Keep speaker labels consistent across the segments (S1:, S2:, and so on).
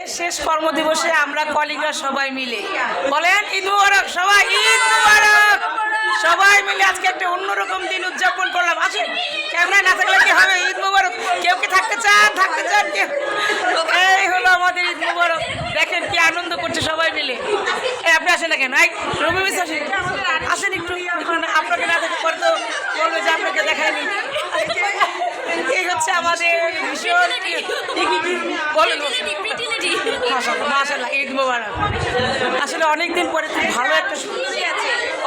S1: শেষ কর্মদিবসে আমরা কলিগরা সবাই মিলে। বলেন, ঈদ মুবারক, সবাই, ঈদ মুবারক! সবাই মিলে আজকে একটা অন্যরকম দিন উদযাপন করলাম। আসুন, ক্যামেরায় না থাকলে কি হবে? ঈদ মুবারক। কেউ কি থাকতে চান? থাকতে চান কেউ এই হলো আমাদের ঈদ মুবারক। দেখেন কি আনন্দ করছে সবাই মিলে। এই, আপনি আসেন না কেন? এই, রবি মিস আসেন। আসেন একটু আপনাকে না দেখে পরে তো বলবে যে আপনাকে দেখায়নি। এই হচ্ছে আমাদের ভীষণ বলেন। মাশাআল্লাহ, ঈদ মোবারক। আসলে অনেকদিন পরে খুব ভালো একটা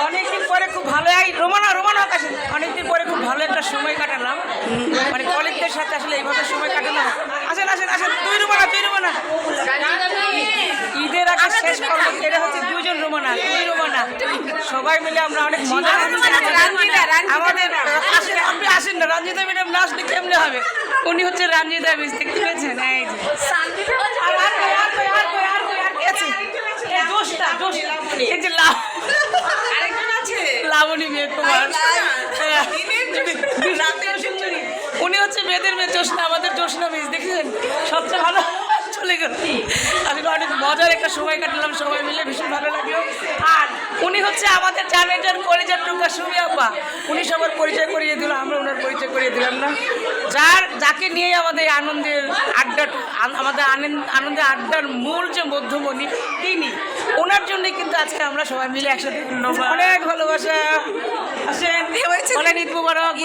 S1: অনেকদিন পরে খুব ভালো রোমানা রোমানা কাছে অনেকদিন পরে খুব ভালো একটা সময় কাটালাম। মানে কলেজদের সাথে আসলে এইভাবে সময় কাটানো আসেন আসেন আসেন তুই রোমানা তুই রোমানা। ঈদের আগে শেষ করব এরা হচ্ছে দুইজন রোমানা দুই রোমানা। সবাই মিলে আমরা অনেক মজা আমাদের আসেন আপনি আসেন না রঞ্জিতা ম্যাডাম না আসলে কেমনে হবে। উনি হচ্ছে রঞ্জিতা মিস দেখতে পেয়েছেন? এই যে আর আর কই, আর কই, আর কই, আর কই, আর কে আছে? এই দোষটা, দোষটা। এই যে লাভ- লাবণী মেয়ে কুমার। হ্যাঁ। উনি হচ্ছে মেয়েদের মেয়ে জোসনা আমাদের জোসনা মিস দেখেছেন? সবচেয়ে ভালো চলে গেল। অনেক মজার একটা সময় কাটালাম সবাই মিলে ভীষণ ভালো লাগল। আর উনি হচ্ছে আমাদের চ্যালেঞ্জার কলেজের টুকা সুমি আব্বা। উনি সবার পরিচয় করিয়ে দিল আমরা ওনার পরিচয় করিয়ে দিলাম না। যার যাকে নিয়ে আমাদের আনন্দের আড্ডা আমাদের আনন্দ আনন্দের আড্ডার মূল যে মধ্যমণি তিনি ওনার জন্যই কিন্তু আজকে আমরা সবাই মিলে একসাথে অনেক ভালোবাসা। আসেন। বলেন ঈদ মুবারক